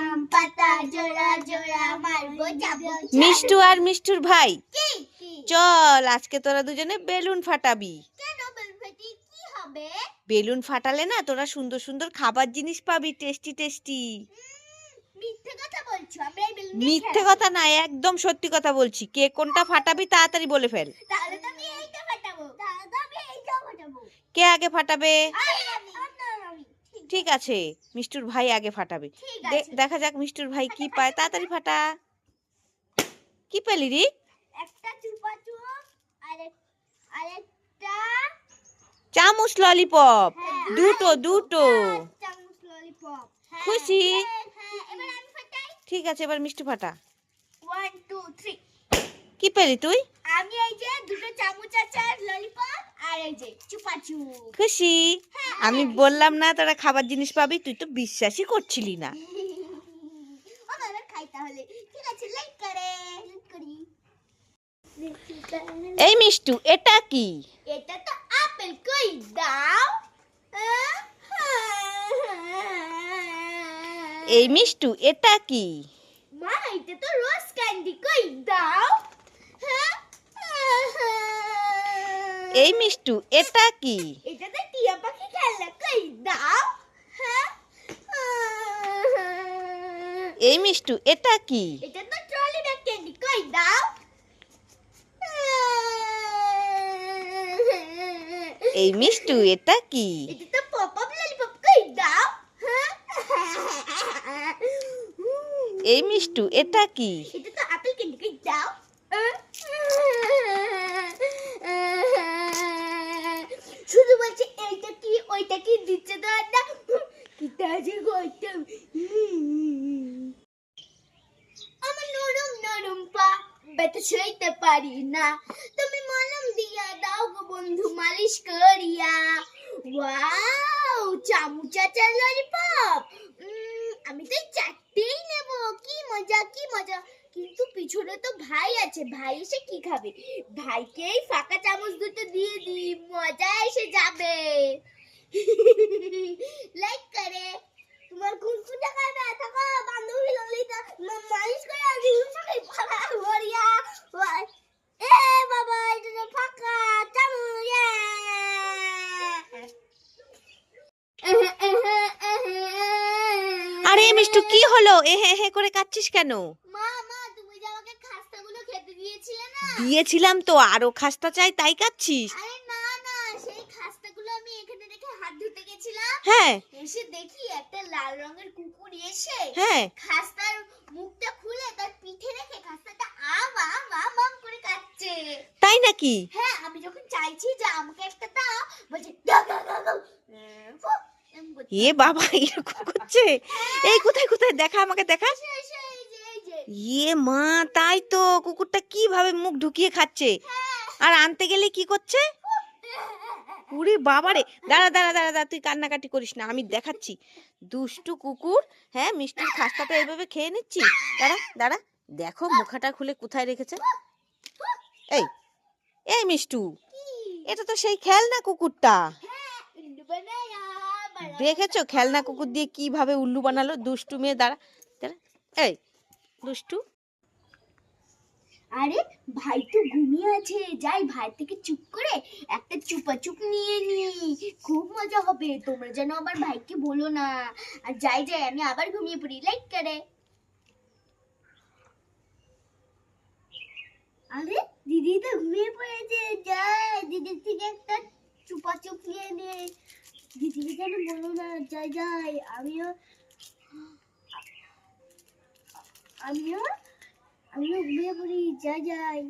আম পাতা জোড়া জোড়া মারবো যাব মিষ্টু আর মিষ্টুর ভাই। চল আজকে তোরা দুজনে বেলুন ফাটাবি। বেলুন ফাটালে না তোরা সুন্দর সুন্দর খাবার জিনিস পাবি টেস্টি টেস্টি। মিথ্যে কথা না একদম সত্যি কথা বলছি। কে কোনটা ফাটাবি তাড়াতাড়ি বলে ফেল। কে আগে ফাটাবে? ঠিক আছে মিষ্টুর ভাই আগে ফাটাবে। দেখা যাক মিষ্টুর ভাই কি পায়। তাড়াতাড়ি ফাটা। কি পেলি রে? একটা চুপা চুপ চামচ ললিপপ। হ্যাঁ, দুটো দুটো। ললিপপ। খুশি? হ্যাঁ আমি ফাটাই। ঠিক আছে এবার মিষ্টি ফাটা। কি পেলি তুই? আমি এই যে দুটো চামচ আছে ললিপপ। আর খুশি? আমি বললাম না তোরা খাবার জিনিস পাবি তুই তো বিশ্বাসই করছিলি না। এই মিষ্টু এটা কি? এটা তো আপেল কই দাও? এই মিষ্টু এটা কি? মা এটা তো রোজ ক্যান্ডি কই দাও? এই মিষ্টু এটা কি? এটা তো টিয়া পাখি খেলনা কই দাও? এই মিষ্টু এটা কি? এটা তো ট্রলি ব্যাগ ক্যান্ডি কই দাও? এই মিষ্টু এটা কি? এটা তো পপ আপ ললিপপ কই দাও? এই মিষ্টু এটা কি? এটা তো আপেল ক্যান্ডি কই দাও? ওইটা কি দিচ্ছে তো না কিটা আছে গইটা আমার নরম নরম পা বেটা সইতে পারি না। তুমি মলম দিয়া দাও গো বন্ধু, মালিশ করিয়া। ওয়াও চামু চাচা ললিপপ আমি তো চারটেই নেব। কি মজা কি মজা। কিন্তু পিছনে তো ভাই আছে। ভাই এসে কি খাবে? ভাইকেই ফাঁকা চামচ দুটো দিয়ে দি মজা এসে যাবে। লাইক করে। তোমার কোন কোন জায়গায় ব্যথা করে বান্ধবী ললিতা। মালিশ করে আমি সবাই ফাঁকা ভরিয়া এ বাবা এটা তো ফাঁকা। চামচ আরে মিষ্টু কি হলো? এ হে হে করে কাচ্ছিস কেন? মা মা তুমি যে আমাকে খাস্তাগুলো খেতে দিয়েছিলে না? দিয়েছিলাম তো আরও খাস্তা চাই তাই কাচ্ছিস? আরে না না সেই খাস্তাগুলো আমি এখানে রেখে হাত ধুতে গেছিলাম হ্যাঁ। এসে দেখি একটা লাল রঙের কুকুর এসে হ্যাঁ। খাস্তার মুখটা খুলে তার পিঠে রেখে খাস্তাটা আম আম আম আম করে কাটছে। তাই নাকি? হ্যাঁ আমি যখন চাইছি যে আমাকে একটা দাও বলছে দাও দাও দাও দাও। এ বাবা এরকম করছে? এই কোথায় কোথায়? দেখা আমাকে দেখা। ইয়ে মা তাই তো কুকুরটা কীভাবে মুখ ঢুকিয়ে খাচ্ছে? আর আনতে গেলে কি করছে? উরে বাবারে, দাঁড়া দাঁড়া দাঁড়া দাঁড়া, তুই কান্নাকাটি করিস না, আমি দেখাচ্ছি। দুষ্টু কুকুর হ্যাঁ মিষ্টির খাস্তাটা এভাবে খেয়ে নিচ্ছি? দাঁড়া দাঁড়া, দেখো মুখাটা খুলে কোথায় রেখেছে। এই এই মিষ্টু, এটা তো সেই খেলনা কুকুরটা। দেখেছ খেলনা কুকুর দিয়ে কীভাবে উল্লু বানালো? দুষ্টু মেয়ে, দাঁড়া দাঁড়া, এই, দুষ্টু। আরে ভাই তো ঘুমিয়ে আছে। যাই ভাই থেকে চুপ করে একটা চুপা চুপ নিয়ে নি। খুব মজা হবে। তোমরা যেন আবার ভাইকে বলো না। আর যাই যাই, আমি আবার ঘুমিয়ে পড়ি। লাইক করে। আরে দিদি তো ঘুমিয়ে পড়েছে। যাই, দিদির থেকে একটা চুপা চুপ নিয়ে নে। দিদিকে যেন বলো না। যাই যাই, আমিও আমিও আমিও ঘুমিয়ে পড়ি যাই যাই